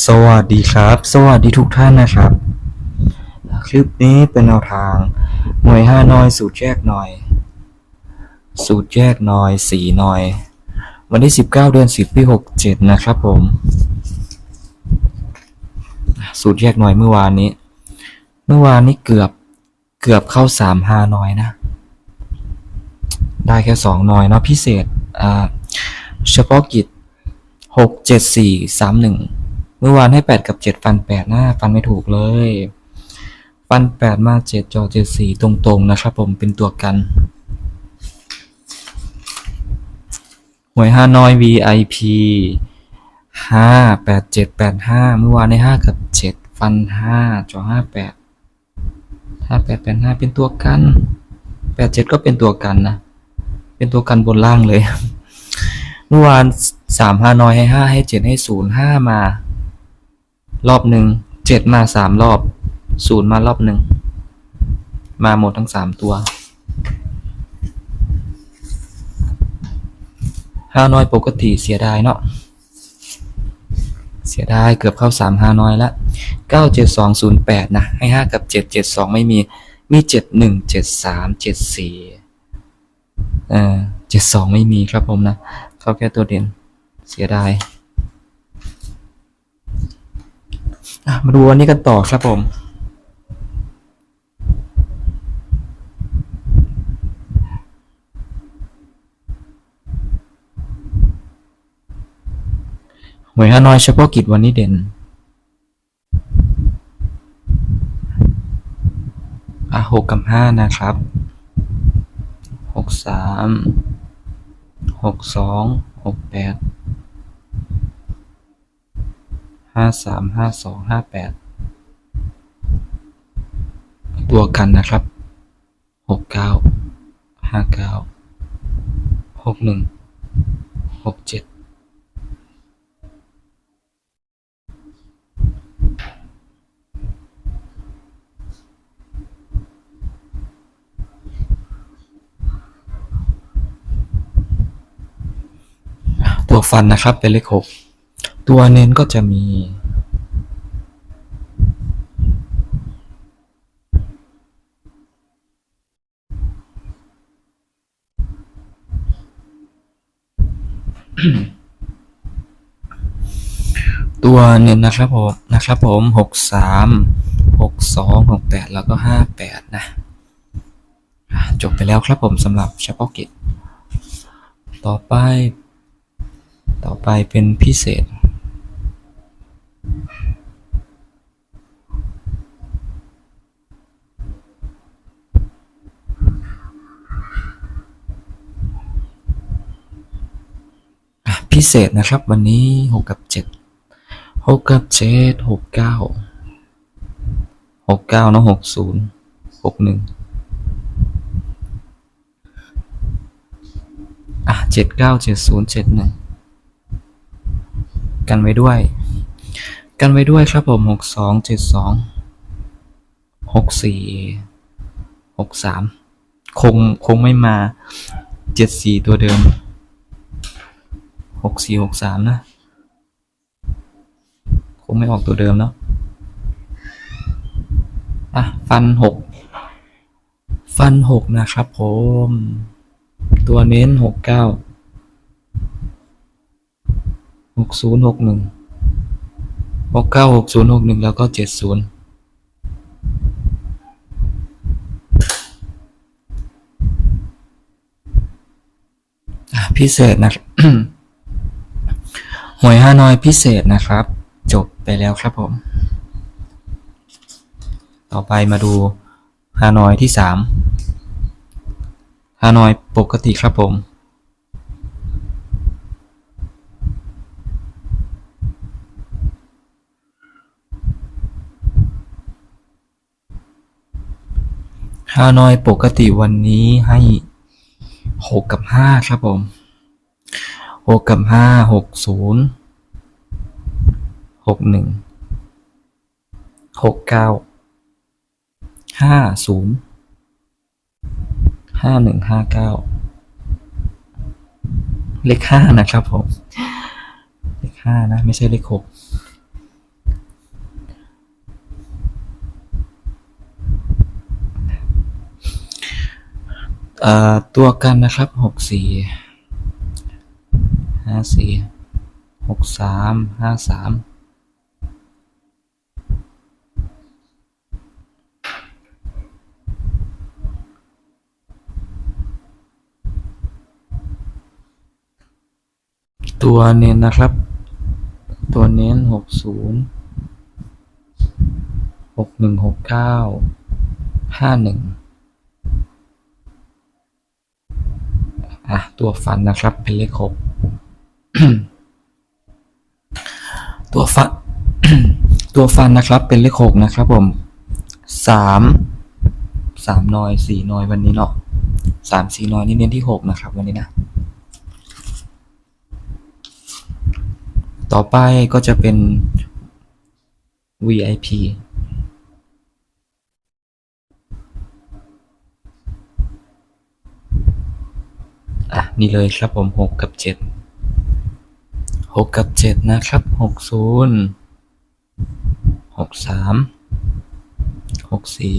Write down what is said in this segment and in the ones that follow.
สวัสดีครับ สวัสดีทุกท่านนะครับ คลิปนี้เป็นแนวทาง หน่วยห้าน้อย สูตรแยกหน่อย สูตรแยกหน่อยสี่หน่อย วันที่19เดือน10ปี67นะครับผม สูตรแยกหน่อยเมื่อวานนี้ เมื่อวานนี้เกือบเกือบเข้าสามห้าน้อยนะ ได้แค่สองหน่อยเนาะพิเศษอ่าเฉพาะกิจหกเจ็ดสี่สามหนึ่ง เมื่อวานให้แปดกับเจ็ดฟันแปดหน้า ฟันไม่ถูกเลย ฟันแปดมาเจ็ดจอเจ็ดสี่ตรงๆ นะครับผมเป็นตัวกัน หวยห้าน้อย VIP ห้าแปดเจ็ดแปดห้าเมื่อวานในห้ากับเจ็ดฟันห้าจอห้าแปดห้าแปดแปดห้าเป็นตัวกันแปดเจ็ดก็เป็นตัวกันนะ เป็นตัวกันบนล่างเลย เมื่อวานสามห้าน้อยให้ห้าให้เจ็ดให้ศูนย์ห้ามา รอบหนึ่งเจ็ดมาสามรอบศูนย์มารอบหนึ่งมาหมดทั้งสามตัวห้าน้อยปกติเสียดายเนาะเสียดายเกือบเข้าสามห้าน้อยละเก้าเจ็ดสองศูนย์แปดนะให้ห้ากับเจ็ดเจ็ดสองไม่มีมีเจ็ดหนึ่งเจ็ดสามเจ็ดสี่เออเจ็ดสองไม่มีครับผมนะ เข้าแค่ตัวเด่นเสียดายอะ มาดูวันนี้กันต่อครับผมหวยฮานอยเฉพาะกิจวันนี้เด่น อะหกกับห้านะครับหกสามหกสองหกแปด ห้าสามห้าสองห้าแปดตัวกันนะครับหกเก้าห้าเก้าหกหนึ่งหกเจ็ดตัวฟันนะครับเป็นเลขหก ตัวเน้นก็จะมี ตัวเน้นนะครับผมนะครับผมหกสามหกสองหกแปดแล้วก็ห้าแปดนะจบไปแล้วครับผมสำหรับเฉพาะกิจ ต่อไป ต่อไปเป็นพิเศษ อะ พิเศษนะครับ วันนี้หกกับเจ็ดหกกับเจ็ดหกเก้าหกเก้าเนอะหกศูนย์หกหนึ่งอะเจ็ดเก้าเจ็ดศูนย์เจ็ดหนึ่งกันไว้ด้วย กันไว้ด้วยครับผมหกสองเจ็ดสองหกสี่หกสามคงคงไม่มาเจ็ดสี่ตัวเดิม หกสี่หกสามนะ คงไม่ออกตัวเดิมเนาะอะ ฟันหกฟันหกนะครับผม ตัวเน้นหกเก้าหกศูนย์หกหนึ่งหกเก้าหกศูนย์หกหนึ่งแล้วก็เจ็ดศูนย์อะพิเศษนะ หวยฮานอยพิเศษนะครับ จบไปแล้วครับผม ต่อไปมาดูฮานอยที่สามฮานอยปกติครับผมฮานอยปกติวันนี้ให้หกกับห้าครับผม หกกับห้าหกศูนย์หกหนึ่งหกเก้าห้าศูนย์ห้าหนึ่งห้าเก้าเลขห้านะครับผม เลขห้านะ ไม่ใช่เลขหกตัวกันนะครับหกสี่ ห้าสี่หกสามห้าสามตัวเน้นนะครับ ตัวเน้นหกศูนย์หกหนึ่งหกเก้าห้าหนึ่งอะ ตัวฟันนะครับเป็นเลขหก ตัวฟันตัวฟันนะครับ เป็นเลขหกนะครับผมสามสามนอยสี่นอยวันนี้เนาะสามสี่นอยนี่เน้นที่หกนะครับ วันนี้นะ ต่อไปก็จะเป็น VIP อะ นี่เลยครับผมหกกับเจ็ด หกกับเจ็ดนะครับหกศูนย์หกสามหกสี่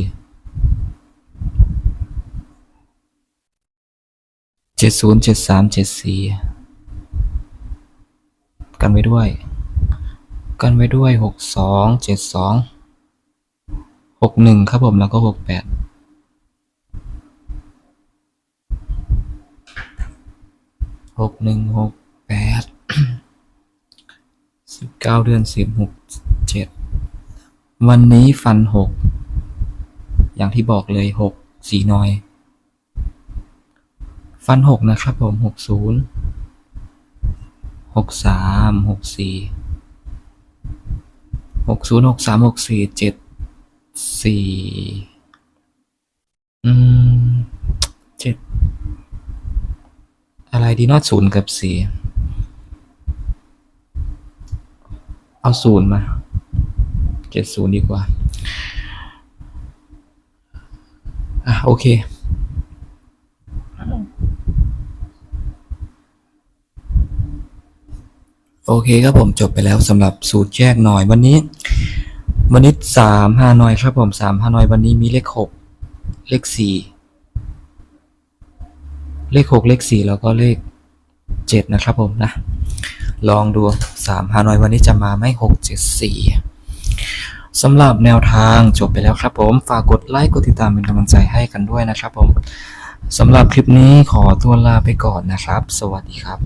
เจ็ดศูนย์เจ็ดสามเจ็ดสี่กันไว้ด้วย กันไว้ด้วยหกสองเจ็ดสองหกหนึ่งครับผมแล้วก็หกแปดหกหนึ่งหกแปด สิบเก้าเดือนสิบหกเจ็ดวันนี้ฟันหกอย่างที่บอกเลยหกสีน้อย ฟันหกนะครับผมหกศูนย์หกสามหกสี่หกศูนย์หกสามหกสี่เจ็ดสี่อืมเจ็ดอะไรดีเนอศูนย์กับสี่ เอาศูนย์มาเจ็ดศูนย์ดีกว่า อะ โอเคโอเคครับผมจบไปแล้วสำหรับสูตรแยกหน่อยวันนี้ วันนี้สามห้าหน่อยครับผมสามห้าหน่อยวันนี้มีเลขหกเลขสี่เลขหกเลขสี่แล้วก็เลขเจ็ดนะครับผมนะ ลองดูสามฮานอยวันนี้จะมาไหม่หกเจ็ดสี่สำหรับแนวทางจบไปแล้วครับผม ฝากกดไลค์ กดติดตามเป็นกำลังใจให้กันด้วยนะครับผมสำหรับคลิปนี้ขอตัวลาไปก่อนนะครับ สวัสดีครับ